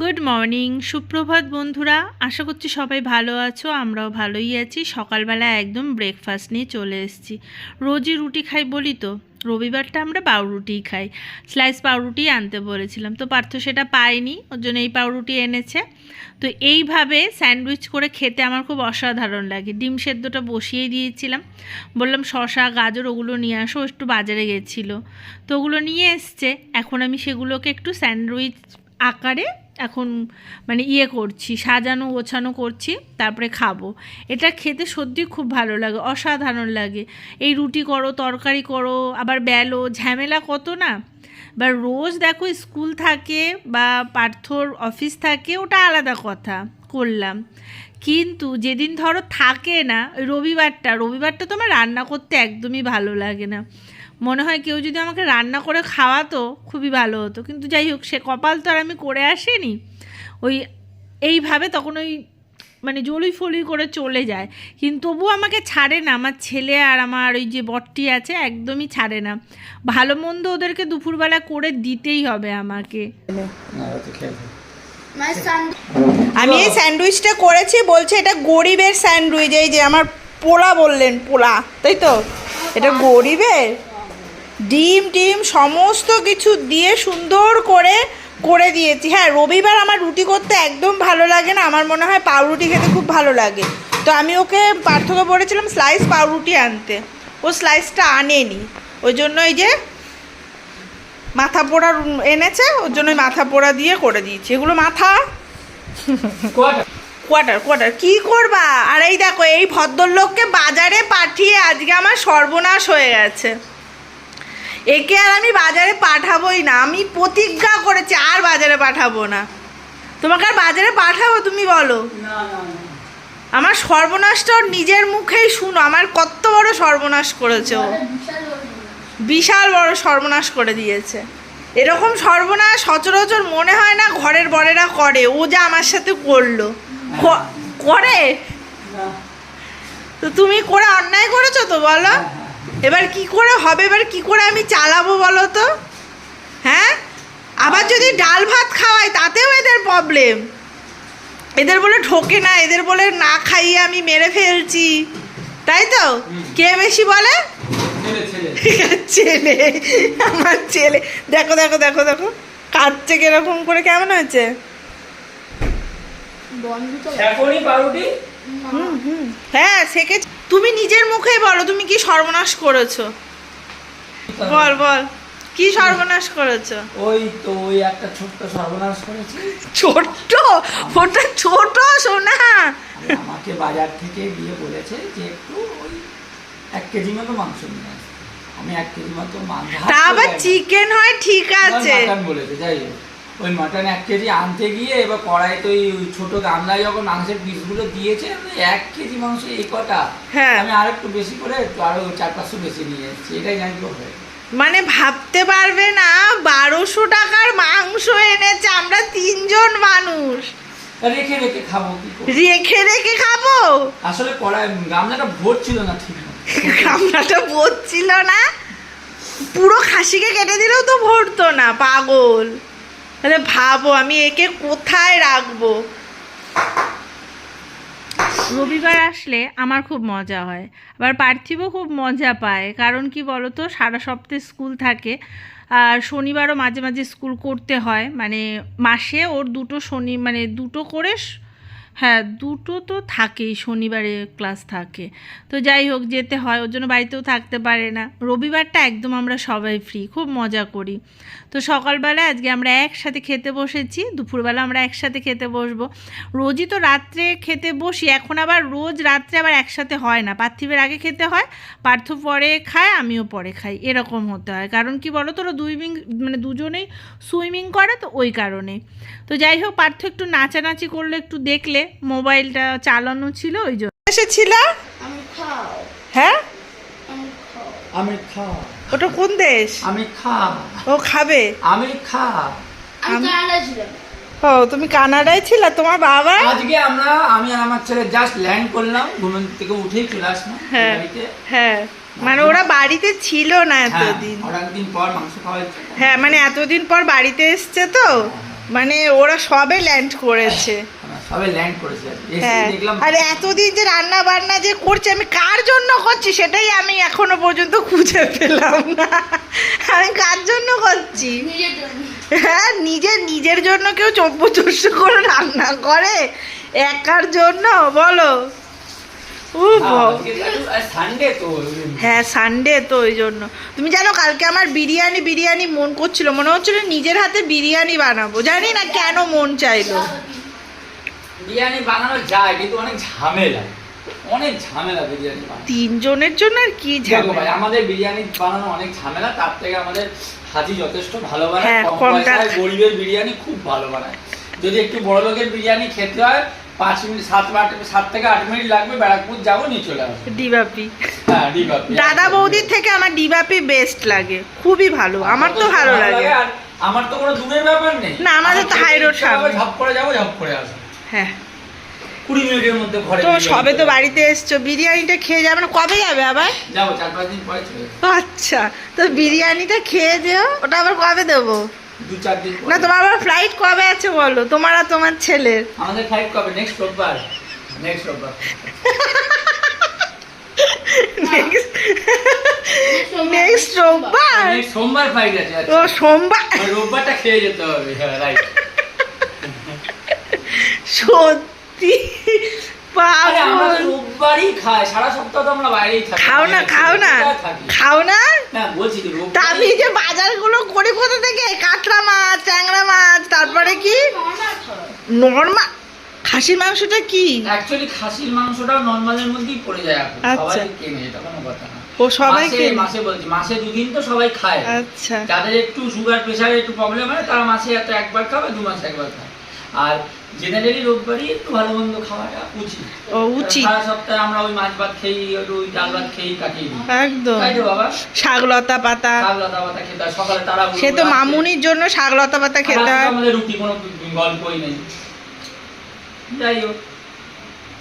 Good morning সুপ্রভাত বন্ধুরা। আশা করছি সবাই ভালো আছো, আমরাও ভালোই আছি। সকালবেলা একদম ব্রেকফাস্ট নিয়ে চলে এসেছি। রোজই রুটি খাই বলি তো, রবিবারটা আমরা পাউরুটিই খাই। স্লাইস পাউরুটি আনতে বলেছিলাম, তো পার্থ সেটা পায়নি, ওর জন্য এই পাউরুটি এনেছে। তো এইভাবে স্যান্ডউইচ করে খেতে আমার খুব অসাধারণ লাগে। ডিম সেদ্ধটা বসিয়ে দিয়েছিলাম। বললাম শশা গাজর ওগুলো নিয়ে আসো, একটু বাজারে গেছিল। তো ওগুলো নিয়ে এসছে, এখন আমি সেগুলোকে একটু স্যান্ডউইচ আকারে এখন মানে ইয়ে করছি, সাজানো গোছানো করছি, তারপরে খাব। এটা খেতে সত্যি খুব ভালো লাগে, অসাধারণ লাগে। এই রুটি করো, তরকারি করো, আবার বেলো, ঝামেলা কত না? বা রোজ দেখো স্কুল থাকে বা পার্থর অফিস থাকে, ওটা আলাদা কথা, করলাম। কিন্তু যেদিন ধরো থাকে না, রবিবারটা রবিবারটা তো আমার রান্না করতে একদমই ভালো লাগে না। মনে হয় কেউ যদি আমাকে রান্না করে খাওয়াতো, খুবই ভালো হতো। কিন্তু যাই হোক, সে কপাল তো আর আমি করে আসিনি। ওই এইভাবে তখন ওই মানে জলুই ফলুই করে চলে যায়। কিন্তু তবুও আমাকে ছাড়ে না। আমার ছেলে আর আমার ওই যে বটটি আছে, একদমই ছাড়ে না। ভালো মন্দ ওদেরকে দুপুরবেলা করে দিতেই হবে আমাকে। আমি এই স্যান্ডউইচটা করেছি, বলছে এটা গরিবের স্যান্ডউইচ। এই যে আমার পোলা বললেন, পোলা, তাই তো? এটা গরিবের? ডিম টিম সমস্ত কিছু দিয়ে সুন্দর করে করে দিয়েছি। হ্যাঁ রবিবার আমার রুটি করতে একদম ভালো লাগে না। আমার মনে হয় পাউরুটি খেতে খুব ভালো লাগে। তো আমি ওকে পার্থক্য বলেছিলাম স্লাইস পাউরুটি আনতে। ও স্লাইসটা আনেনি। ওই জন্য এই যে মাথা পোড়া এনেছে ওর জন্য মাথা পোড়া দিয়ে করে দিয়েছি। এগুলো মাথা? কোয়ার্টার কোয়ার্টার কি করবা? আর এই দেখো এই ভদ্রলোককে বাজারে পাঠিয়ে আজকে আমার সর্বনাশ হয়ে গেছে। একে আর আমি বাজারে পাঠাবোই না আমি প্রতিজ্ঞা করেছি আর বাজারে পাঠাবো না। তোমাকে আর বাজারে পাঠাবো তুমি বলো। আমার সর্বনাশটা ওর নিজের মুখেই শুনো আমার কত বড় সর্বনাশ করেছে ও। বিশাল বড় সর্বনাশ। করে দিয়েছে। এরকম সর্বনাশ সচরাচর মনে হয় না ঘরের বড়েরা করে ও যা আমার সাথে করল। করে? তো তুমি করে অন্যায় করেছ তো বলো। এবার কি করে হবে? এবার কি করে আমি চালাবো বলো তো? হ্যাঁ? আবার যদি ডাল ভাত খাওয়াই তাতেও এদের প্রবলেম এদের বলে ঠোকে না এদের বলে না খাইয়ে আমি মেরে ফেলছি। তাই তো? কে বেশি বলে? ছেলে। আমার ছেলে। দেখো দেখো দেখো দেখো। কাঁদছে কীরকম করে কেমন হয়েছে? হ্যাঁ সেকে তুমি নিজের মুখেই বলো তুমি কি সর্বনাশ করেছ? বল বল কি সর্বনাশ করেছ? ওই তো ওই একটা ছোট্ট সর্বনাশ করেছি। ছোট্ট? ওটা ছোট সোনা। আমাকে বাজার থেকে গিয়ে বলেছে যে একটু ওই এক কেজি মতো মাংস নিয়ে আসতে আমি এক কেজি মতো মাংস তা আবার চিকেন হয় ঠিক আছে। বলেছে যাই হোক। ওই মাটন এক কেজি আনতে গিয়ে এবার কড়াইতে ওই ওই ছোট গামলায় যখন মাংসের পিসগুলো দিয়েছে এক কেজি মাংস এই কটা। হ্যাঁ। আমি আর একটু বেশি করে আরও চার পাঁচশো বেশি নিয়ে এসেছি এটাই জানি তো হয়ে মানে ভাবতে পারবে না বারোশো টাকার মাংস এনেছে আমরা তিনজন মানুষ। রেখে রেখে খাব রেখে রেখে খাব? আসলে কড়াই গামলাটা ভোট ছিল না ঠিক গামলাটা কামড়াটা বলছিল না। পুরো খাসিকে কেটে দিলেও তো ভরতো না পাগল। তাহলে ভাবো, আমি একে কোথায় রাখব? রবিবার আসলে আমার খুব মজা হয়। আবার পার্থিবও খুব মজা পায়। কারণ কি বলতো, সারা সপ্তাহে স্কুল থাকে। আর শনিবারও মাঝে মাঝে স্কুল করতে হয়। মানে মাসে ওর দুটো শনি মানে দুটো করে হ্যাঁ দুটো তো থাকেই, শনিবারে ক্লাস থাকে। তো যাই হোক, যেতে হয়, ওর জন্য বাড়িতেও থাকতে পারে না। রবিবারটা একদম আমরা সবাই ফ্রি খুব মজা করি। তো সকালবেলা আজকে আমরা একসাথে খেতে বসেছি, দুপুরবেলা আমরা একসাথে খেতে বসবো। রোজই তো রাত্রে খেতে বসি, এখন আবার রোজ রাত্রে আবার একসাথে হয় না। পার্থিবের আগে খেতে হয়, পার্থ পরে খায়, আমিও পরে খাই, এরকম হতে হয়। কারণ কি বলো তো ওরা দুই মানে দুজনেই সুইমিং করে তো ওই কারণে তো যাই হোক, পার্থ একটু নাচানাচি করলে, একটু দেখলে মোবাইলটা চালানো ছিল ওই জন্য। এসেছিল? হ্যাঁ? আমি খা ওটা কোন দেশ? আমি খা ও খাবে? আমি খা আমি ও তুমি কানাডায় ছিল? তোমার বাবা? আজকে আমরা আমি আর আমার ছেলে জাস্ট ল্যান্ড করলাম ঘুম থেকে উঠেই চলে আসলাম হ্যাঁ হ্যাঁ। মানে ওরা বাড়িতে ছিল না হ্যাঁ এতদিন। অনেকদিন পর মাংস খাওয়া হ্যাঁ মানে এতদিন পর বাড়িতে এসছে তো? মানে ওরা সবে ল্যান্ড করেছে। হ্যাঁ, সবে ল্যান্ড করেছে। আর এতদিন যে রান্না বান্না যে করছে আমি কার জন্য করছি সেটাই আমি এখনও পর্যন্ত খুঁজে পেলাম না। আমি কার জন্য করছি? নিজের জন্য। হ্যাঁ নিজের নিজের জন্য কেউ চব্বচস্য করে রান্না করে? একার জন্য? বলো। হ্যাঁ সানডে তো ওই জন্য। তুমি জানো কালকে আমার বিরিয়ানি বিরিয়ানি মন করছিল। মনে হচ্ছিল নিজের হাতে বিরিয়ানি বানাবো। জানি না কেন মন চাইলো। বিরিয়ানি বানানো যায় কিন্তু অনেক ঝামেলা। অনেক ঝামেলা বিরিয়ানি তিনজনের জন্য আর কি ঝামেলা? আমাদের বিরিয়ানি বানানো অনেক ঝামেলা তার থেকে আমাদের হাজি যথেষ্ট ভালো বানায়। হ্যাঁ, কম কম পয়সায় গরিবের বিরিয়ানি খুব ভালো বানায়। যদি একটু বড় লোকের বিরিয়ানি খেতে হয় পাঁচ মিনিট সাত আট সাত থেকে আট মিনিট লাগবে ব্যারাকপুর যাব নিয়ে চলে আসব। ডিবাপি। হ্যাঁ ডিবাপি। দাদা বৌদির থেকে আমার ডিবাপি বেস্ট লাগে খুবই ভালো আমার তো ভালো লাগে। আর আমার তো কোনো দূরের ব্যাপার নেই। না, আমাদের তো high road সামনে। ঝপ করে যাব ঝপ করে আসব। হ্যাঁ। কুড়ি মিনিটের মধ্যে ঘরে তো সবে তো বাড়িতে এসছো। বিরিয়ানিটা খেয়ে যাবে না? কবে যাবে আবার? আসবে। যাব চার পাঁচ দিন পরে আচ্ছা। তো বিরিয়ানিটা খেয়ে যেও। ওটা আবার কবে দেবো? দু চার দিন না তোমার আবার ফ্লাইট কবে আছে বলো? তোমার আর তোমার ছেলের। আমাদের ফ্লাইট কবে? নেক্সট রোববার। নেক্সট রোববার। নেক্সট রোববার। সোমবার ফ্লাইট আছে ও আচ্ছা সোমবার রোববারটা খেয়ে যেতে হবে রাইট সত্যি? রোববারই খাই সারা সপ্তাহ তো আমরা বাইরেই থাকি। খাও না খাও না। কোথায় খাও না? না বলছি তা আমি যে বাজারগুলো করে কোথা থেকে? কাতলা মাছ ট্যাংরা মাছ তারপরে কি? নর্মাল খাসির মাংসটা কি? অ্যাকচুয়ালি খাসির মাংসটাও নর্মালের মধ্যেই পড়ে যায় এখন। আচ্ছা। সবাই কেনে এটা কোনো কথা না। ও সবাই কেনে? মাসে বলছি মাসে দুদিন তো সবাই খায়। আচ্ছা। যাদের একটু সুগার প্রেশারে একটু প্রবলেম হয় তারা মাসে একটা একবার খাবে দু মাসে একবার খায়। আর জেনারেলি রোববারই একটু ভালো মন্দ খাওয়াটা উচিত। ও উচিত। সারা সপ্তাহে আমরা ওই মাছ ভাত খেয়ে ওই ডাল ভাত খেয়েই কাটিয়ে দিই। একদম। তাই বাবা? শাকলতা পাতা। শাক লতা পাতা খেতে সকালে তারা সে তো মামুনির জন্য শাকলতা পাতা খেতে হয়। আমাদের রুটি কোনো গল্পই নেই। যাই হোক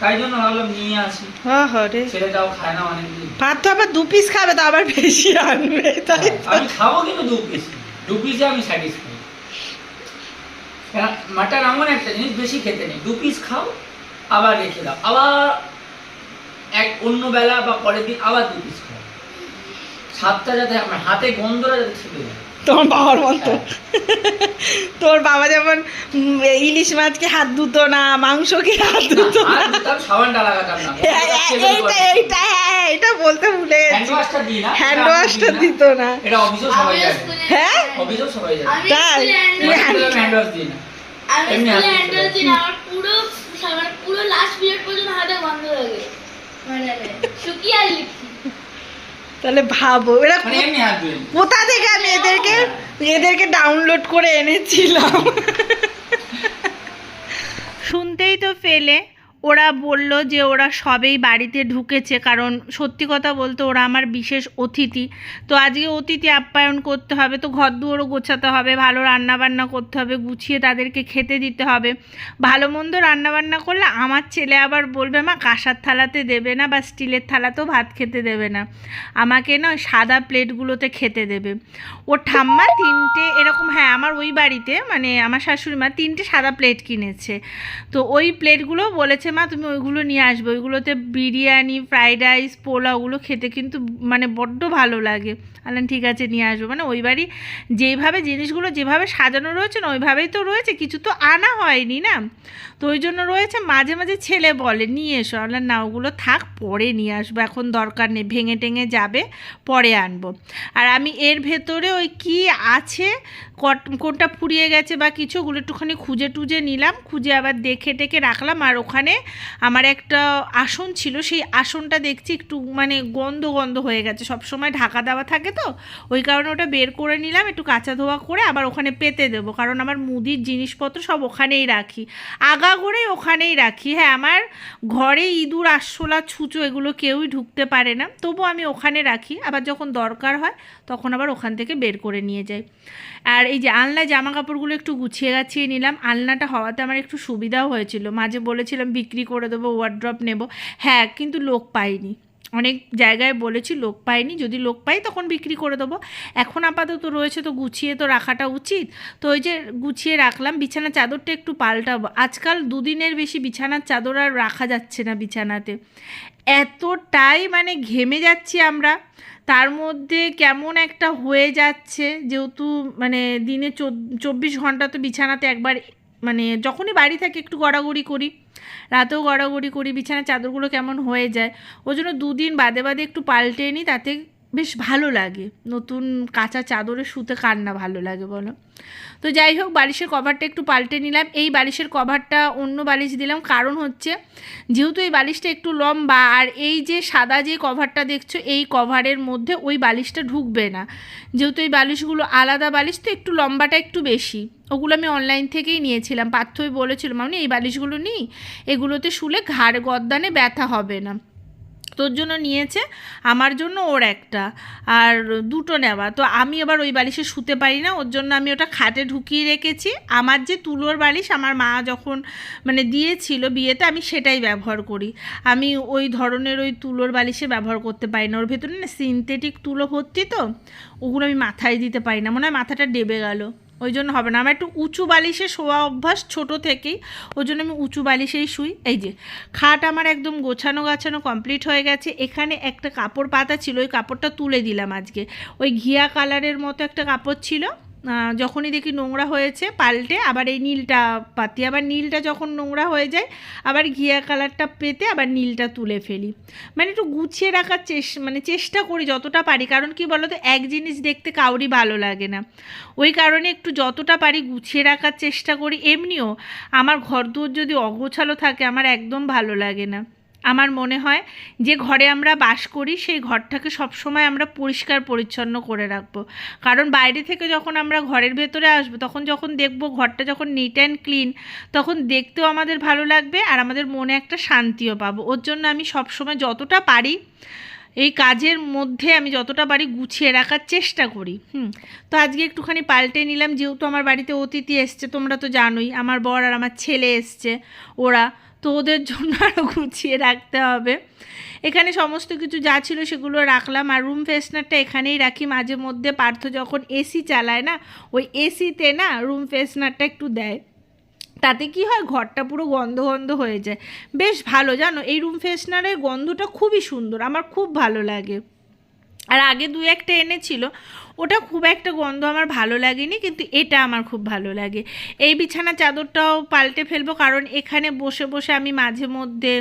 তাই জন্য ভাবলাম নিয়ে আসি। হ হ রে। ছেলেটাও খায় না অনেকদিন। ভাত তো আবার দু পিস খাবে তো আবার বেশি আনবে তাই তো? আমি খাব কিন্তু দু পিস দু পিসে আমি স্যাটিসফাই মাটন এমন একটা জিনিস বেশি খেতে নেই। দু পিস খাও, আবার রেখে দাও। আবার এক অন্য বেলা বা পরের দিন আবার দু পিস খাও। স্বাদটা যাতে আমার হাতে গন্ধটা যাতে ছেড়ে যায়। তোমার বাবার মতো। তোর বাবা যেমন ইলিশ মাছকে হাত ধুতো না মাংসকে হাত ধুতো না। হ্যাঁ, হ্যাঁ, এইটা এইটা হ্যাঁ এটা বলতে ভুলে হ্যান্ড ওয়াশটা। দিত না। হ্যাঁ? তাই? পুরো। পুরো লাস্ট পিরিয়ড পর্যন্ত হাতে বন্ধ হয়ে গেছে। মানে শুকিয়ে তাহলে ভাবো। এরা মানে। কোথা থেকে আমি এদেরকে এদেরকে ডাউনলোড করে এনেছিলাম? শুনতেই তো ফেলে। ওরা বলল যে ওরা সবেই বাড়িতে ঢুকেছে, কারণ সত্যি কথা বলতে ওরা আমার বিশেষ অতিথি। তো আজকে অতিথি আপ্যায়ন করতে হবে, তো ঘর দুয়ারও গোছাতে হবে, ভালো রান্নাবান্না করতে হবে, গুছিয়ে তাদেরকে খেতে দিতে হবে। ভালো মন্দ রান্না বান্না করলে আমার ছেলে আবার বলবে, মা, কাঁসার থালাতে দেবে না বা স্টিলের থালাতেও ভাত খেতে দেবে না। আমাকে না সাদা প্লেটগুলোতে খেতে দেবে। ওর ঠাম্মা তিনটে এরকম হ্যাঁ আমার ওই বাড়িতে মানে আমার শাশুড়ি মা তিনটে সাদা প্লেট কিনেছে। তো ওই প্লেটগুলো বলেছে মা, তুমি ওইগুলো নিয়ে আসবে। ওইগুলোতে বিরিয়ানি, ফ্রাইড রাইস, পোলাও, ওগুলো খেতে কিন্তু মানে বড্ড ভালো লাগে। আলাম ঠিক আছে, নিয়ে আসব। মানে ওই বাড়ি যেইভাবে জিনিসগুলো যেভাবে সাজানো রয়েছে না, ওইভাবেই তো রয়েছে। কিছু তো আনা হয়নি না। তো ওই জন্য রয়েছে, মাঝে মাঝে ছেলে বলে, নিয়ে এসো। আলাম না, ওগুলো থাক, পরে নিয়ে আসব। এখন দরকার নেই, ভেঙে টেঙে যাবে, পরে আনব। আর আমি এর ভেতরে ওই কি আছে কোনটা ফুরিয়ে গেছে বা কিছু, ওগুলো একটুখানি খুঁজে টুজে নিলাম। খুঁজে আবার দেখে টেকে রাখলাম। আর ওখানে আমার একটা আসন ছিল, সেই আসনটা দেখছি একটু মানে গন্ধ গন্ধ হয়ে গেছে। সব সময় ঢাকা দেওয়া থাকে তো, ওই কারণে ওটা বের করে নিলাম, একটু কাঁচা ধোয়া করে আবার ওখানে পেতে দেবো। কারণ আমার মুদির জিনিসপত্র সব ওখানেই রাখি। আগাগোড়াই ওখানেই রাখি। হ্যাঁ আমার ঘরে ইঁদুর, আরশোলা, ছুঁচো এগুলো কেউই ঢুকতে পারে না। তবু আমি ওখানে রাখি। আবার যখন দরকার হয়, তখন আবার ওখান থেকে বের করে নিয়ে যাই। আর এই যে আলনা জামা কাপড়গুলো একটু গুছিয়ে গাছিয়ে নিলাম। আলনাটা হওয়াতে আমার একটু সুবিধাও হয়েছিল। মাঝে বলেছিলাম বিক্রি করে দেবো ওয়ার্ড্রপ নেব। হ্যাঁ কিন্তু লোক পাইনি। অনেক জায়গায় বলেছি লোক পাইনি। যদি লোক পাই তখন বিক্রি করে দেবো। এখন আপাতত রয়েছে তো গুছিয়ে তো রাখাটা উচিত। তো ওই যে গুছিয়ে রাখলাম বিছানার চাদরটা একটু পাল্টাবো। আজকাল দুদিনের বেশি বিছানার চাদর আর রাখা যাচ্ছে না বিছানাতে। এতটাই মানে ঘেমে যাচ্ছি আমরা। তার মধ্যে কেমন একটা হয়ে যাচ্ছে, যেহেতু মানে দিনে চব্বিশ ঘণ্টা তো বিছানাতে একবার মানে যখনই বাড়ি থাকে একটু গড়াগড়ি করি, রাতেও গড়াগড়ি করি, বিছানার চাদরগুলো কেমন হয়ে যায়, ওই জন্য দুদিন বাদে বাদে একটু পাল্টে নিই, তাতে বেশ ভালো লাগে। নতুন কাঁচা চাদরে শুতে কার না ভালো লাগে বলো? তো যাই হোক, বালিশের কভারটা একটু পাল্টে নিলাম। এই বালিশের কভারটা অন্য বালিশ দিলাম। কারণ হচ্ছে, যেহেতু এই বালিশটা একটু লম্বা, আর এই যে সাদা যে কভারটা দেখছ, এই কভারের মধ্যে ওই বালিশটা ঢুকবে না। যেহেতু এই বালিশগুলো আলাদা বালিশ, তো একটু লম্বাটা একটু বেশি। ওগুলো আমি অনলাইন থেকেই নিয়েছিলাম। পার্থই বলেছিল মানে এই বালিশগুলো নিই। এগুলোতে শুলে ঘাড় গদ্দানে ব্যথা হবে না। তোর জন্য নিয়েছে, আমার জন্য ওর একটা, আর দুটো নেওয়া। তো আমি আবার ওই বালিশে শুতে পারি না, ওর জন্য আমি ওটা খাটে ঢুকিয়ে রেখেছি। আমার যে তুলোর বালিশ, আমার মা যখন মানে দিয়েছিল বিয়েতে, আমি সেটাই ব্যবহার করি। আমি ওই ধরনের ওই তুলোর বালিশে ব্যবহার করতে পারি না। ওর ভেতরে না সিনথেটিক তুলো ভর্তি তো, ওগুলো আমি মাথায় দিতে পারি না। মনে হয় মাথাটা ডেবে গেল। ওই জন্য হবে না। আমার একটু উঁচু বালিশে শোয়া অভ্যাস ছোট থেকেই ওই জন্য আমি উঁচু বালিশেই শুই। এই যে, খাট আমার একদম গোছানো গাছানো কমপ্লিট হয়ে গেছে। এখানে একটা কাপড় পাতা ছিল, ওই কাপড়টা তুলে দিলাম আজকে। ওই ঘিয়া কালারের মতো একটা কাপড় ছিল। যখনই দেখি নোংরা হয়েছে পাল্টে, আবার এই নীলটা পাতি, আবার নীলটা যখন নোংরা হয়ে যায়, আবার ঘিয়া কালারটা পেতে আবার নীলটা তুলে ফেলি। মানে একটু গুছিয়ে রাখার চেস মানে চেষ্টা করি যতটা পারি, কারণ কি বলো তো এক জিনিস দেখতে কাউরই ভালো লাগে না। ওই কারণে একটু যতটা পারি গুছিয়ে রাখার চেষ্টা করি। এমনিও আমার ঘর যদি অগোছালো থাকে, আমার একদম ভালো লাগে না। আমার মনে হয় যে ঘরে আমরা বাস করি, সেই ঘরটাকে সবসময় আমরা পরিষ্কার পরিচ্ছন্ন করে রাখব। কারণ বাইরে থেকে যখন আমরা ঘরের ভেতরে আসব, তখন যখন দেখব ঘরটা যখন নিট অ্যান্ড ক্লিন তখন দেখতেও আমাদের ভালো লাগবে আর আমাদের মনে একটা শান্তিও পাবো। ওর জন্য আমি সবসময় যতটা পারি, এই কাজের মধ্যে আমি যতটা বাড়ি গুছিয়ে রাখার চেষ্টা করি। হুম, তো আজকে একটুখানি পাল্টে নিলাম, যেহেতু আমার বাড়িতে অতিথি এসছে, তোমরা তো জানোই, আমার বর আর আমার ছেলে এসছে, ওরা তো ওদের জন্য আরও গুছিয়ে রাখতে হবে। এখানে সমস্ত কিছু যা ছিল সেগুলো রাখলাম আর রুম ফ্রেশনারটা এখানেই রাখি। মাঝে মধ্যে পার্থ যখন এসি চালায় না, ওই এসিতে না রুম ফ্রেশনারটা একটু দেয়। তাতে কি হয়, ঘরটা পুরো গন্ধ গন্ধ হয়ে যায়। বেশ ভালো, জানো? এই রুম ফ্রেশনারের গন্ধটা খুবই সুন্দর, আমার খুব ভালো লাগে। আর আগে দু একটা এনেছিল, ওটা খুব একটা গন্ধ আমার ভালো লাগেনি, কিন্তু এটা আমার খুব ভালো লাগে। এই বিছানা চাদরটাও পাল্টে ফেলব, কারণ এখানে বসে বসে আমি মাঝে মধ্যে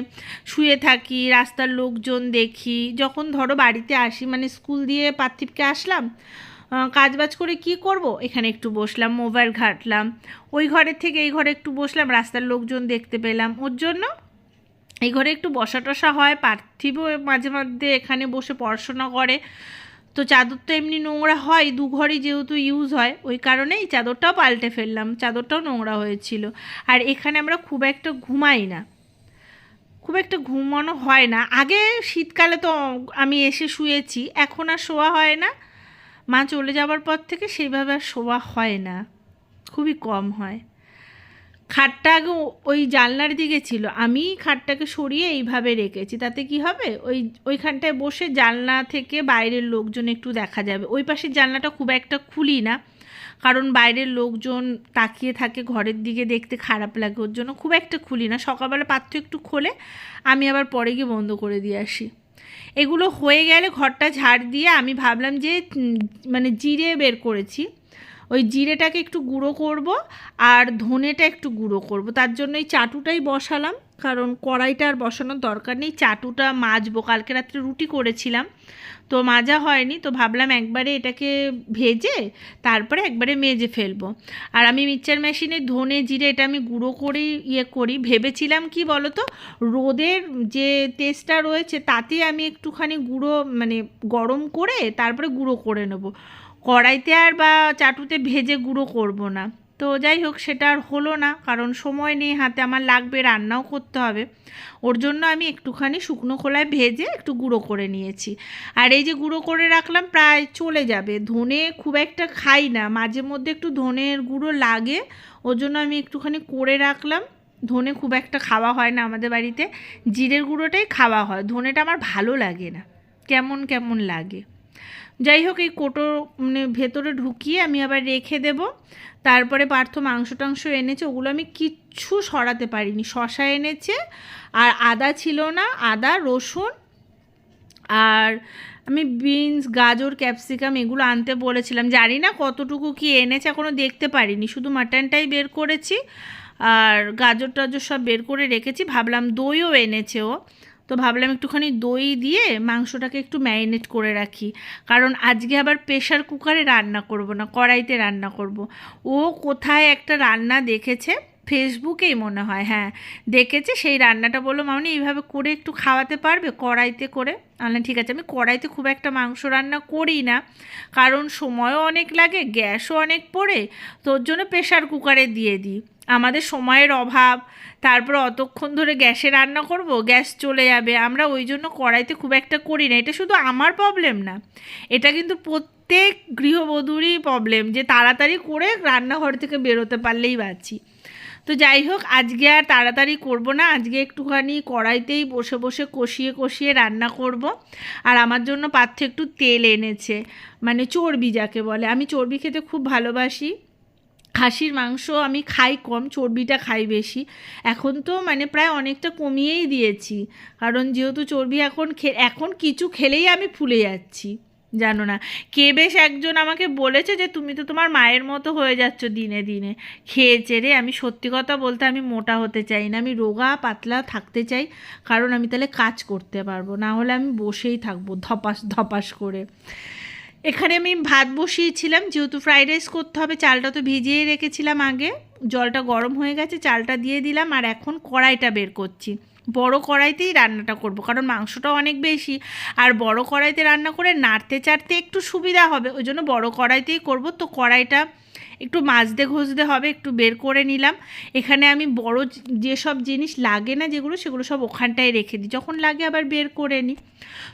শুয়ে থাকি, রাস্তার লোকজন দেখি। যখন ধরো বাড়িতে আসি মানে স্কুল দিয়ে পার্থিবকে আসলাম কাজবাজ করে কি করব? এখানে একটু বসলাম, মোবাইল ঘাটলাম। ওই ঘরের থেকে এই ঘরে একটু বসলাম, রাস্তার লোকজন দেখতে পেলাম। ওর জন্য এই ঘরে একটু বসা টসা হয়, পার্থিবও মাঝে মধ্যে এখানে বসে পড়াশোনা করে। তো চাদর তো এমনি নোংরা হয়, দু ঘরই যেহেতু ইউজ হয়, ওই কারণে এই চাদরটাও পাল্টে ফেললাম, চাদরটাও নোংরা হয়েছিল। আর এখানে আমরা খুব একটা ঘুমাই না। খুব একটা ঘুমানো হয় না। আগে শীতকালে তো আমি এসে শুয়েছি, এখন আর শোয়া হয় না। মা চলে যাওয়ার পর থেকে সেইভাবে আর শোয়া হয় না। খুবই কম হয়। খাটটা আগে ওই জানলার দিকে ছিল। আমি খাটটাকে সরিয়ে এইভাবে রেখেছি। তাতে কি হবে? ওই, ওইখানটায় বসে জানলা থেকে বাইরের লোকজন একটু দেখা যাবে। ওই পাশের জানলাটা খুব একটা খুলি না। কারণ বাইরের লোকজন তাকিয়ে থাকে ঘরের দিকে দেখতে খারাপ লাগে ওর জন্য। খুব একটা খুলি না। সকালবেলা পাত্র একটু খোলে, আমি আবার পরে গিয়ে বন্ধ করে দিয়ে আসি। এগুলো হয়ে গেলে ঘরটা ঝাড় দিয়ে আমি ভাবলাম যে মানে জিরে বের করেছি। ওই জিরেটাকে একটু গুঁড়ো করব আর ধনেটা একটু গুঁড়ো করব। তার জন্য এই চাটুটাই বসালাম, কারণ কড়াইটা আর বসানোর দরকার নেই। চাটুটা মাজবো, কালকে রাত্রে রুটি করেছিলাম, তো মাজা হয়নি, তো ভাবলাম একবারে এটাকে ভেজে তারপরে একবারে মেজে ফেলব। আর আমি মিক্সচার মেশিনে ধনে, জিরে এটা আমি গুঁড়ো করেই ইয়ে করি। ভেবেছিলাম কি বলো তো রোদের যে তেজটা রয়েছে তাতে আমি একটুখানি গুঁড়ো মানে গরম করে তারপরে গুঁড়ো করে নেব। কড়াইতে আর বা চাটুতে ভেজে গুঁড়ো করব না। তো যাই হোক, সেটা আর হলো না, কারণ সময় নেই, হাতে আমার লাগবে, রান্নাও করতে হবে। ওর জন্য আমি একটুখানি শুকনো খোলায় ভেজে একটু গুঁড়ো করে নিয়েছি। আর এই যে গুঁড়ো করে রাখলাম, প্রায় চলে যাবে। ধনে খুব একটা খাই না, মাঝে মধ্যে একটু ধনের গুঁড়ো লাগে, ওর জন্য আমি একটুখানি করে রাখলাম। ধনে খুব একটা খাওয়া হয় না আমাদের বাড়িতে, জিরের গুঁড়োটাই খাওয়া হয়। ধনেটা আমার ভালো লাগে না, কেমন কেমন লাগে। যাই হোক, এই কোটো মানে ভেতরে ঢুকিয়ে আমি আবার রেখে দেব। তারপরে পার্থ মাংস টাংস এনেছে, ওগুলো আমি কিচ্ছু সরাতে পারিনি। শশা এনেছে, আর আদা ছিল না, আদা, রসুন, আর আমি বিনস, গাজর, ক্যাপসিকাম এগুলো আনতে বলেছিলাম। জানি না কতটুকু কি এনেছে এখনও দেখতে পারিনি। শুধু মাটনটাই বের করেছি, আর গাজর টাজর সব বের করে রেখেছি। ভাবলাম দইও এনেছে ও। তো ভাবলাম একটুখানি দই দিয়ে মাংসটাকে একটু ম্যারিনেট করে রাখি। কারণ আজকে আবার প্রেশার কুকারে রান্না করব না, কড়াইতে রান্না করব। ও কোথায় একটা রান্না দেখেছে ফেসবুকেই মনে হয় হ্যাঁ। দেখেছে, সেই রান্নাটা বলল মামনি এইভাবে করে একটু খাওয়াতে পারবে? কড়াইতে করে? আমি ঠিক আছে। আমি কড়াইতে খুব একটা মাংস রান্না করি না, কারণ সময়ও অনেক লাগে, গ্যাসও অনেক পড়ে তোর জন্য প্রেশার কুকারে দিয়ে দিই। আমাদের সময়ের অভাব, তারপর অতক্ষণ ধরে গ্যাসে রান্না করব, গ্যাস চলে যাবে, আমরা ওই জন্য কড়াইতে খুব একটা করি না। এটা শুধু আমার প্রবলেম না, এটা কিন্তু প্রত্যেক গৃহবধূরই প্রবলেম যে তাড়াতাড়ি করে রান্নাঘর থেকে বেরোতে পারলেই বাঁচি। তো যাই হোক, আজকে আর তাড়াতাড়ি করব না। আজকে একটুখানি কড়াইতেই বসে বসে কষিয়ে কষিয়ে রান্না করব। আর আমার জন্য পাত্র একটু তেল এনেছে মানে চর্বি যাকে বলে। আমি চর্বি খেতে খুব ভালোবাসি। খাসির মাংস আমি খাই কম, চর্বিটা খাই বেশি। এখন তো মানে প্রায় অনেকটা কমিয়েই দিয়েছি। কারণ যেহেতু চর্বি এখন খে- এখন কিছু খেলেই আমি ফুলে যাচ্ছি। জানো না। কে বেশ একজন আমাকে বলেছে যে, তুমি তো তোমার মায়ের মতো হয়ে যাচ্ছ দিনে দিনে। খেয়ে চেড়ে আমি সত্যি কথা বলতে আমি মোটা হতে চাই না, আমি রোগা, পাতলা থাকতে চাই, কারণ আমি তাহলে কাজ করতে পারব। না হলে আমি বসেই থাকব ধপাস ধপাস করে। এখানে আমি ভাত বসিয়েছিলাম, যেহেতু ফ্রাইড রাইস করতে হবে, চালটা তো ভিজিয়ে রেখেছিলাম আগে। জলটা গরম হয়ে গেছে, চালটা দিয়ে দিলাম, আর এখন কড়াইটা বের করছি। বড় কড়াইতেই রান্নাটা করব, কারণ মাংসটা অনেক বেশি। আর বড় কড়াইতে রান্না করে নাড়তে চাড়তে একটু সুবিধা হবে, ওই জন্য বড় কড়াইতেই করব। তো কড়াইটা একটু মাজতে ঘষতে হবে, একটু বের করে নিলাম। এখানে আমি বড় যেসব জিনিস লাগে না যেগুলো, সেগুলো সব ওখানটায় রেখে দিই, যখন লাগে আবার বের করে নিই।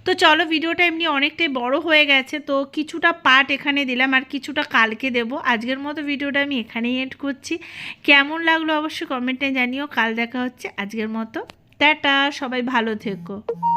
তো চলো, ভিডিওটা এমনি অনেকটাই বড় হয়ে গেছে, তো কিছুটা পার্ট এখানে দিলাম, আর কিছুটা কালকে দেব। আজকের মতো ভিডিওটা আমি এখানেই এড করছি। কেমন লাগল অবশ্যই কমেন্টে জানিও, কাল দেখা হচ্ছে আজকের মতো। টাটা সবাই ভালো থেকো।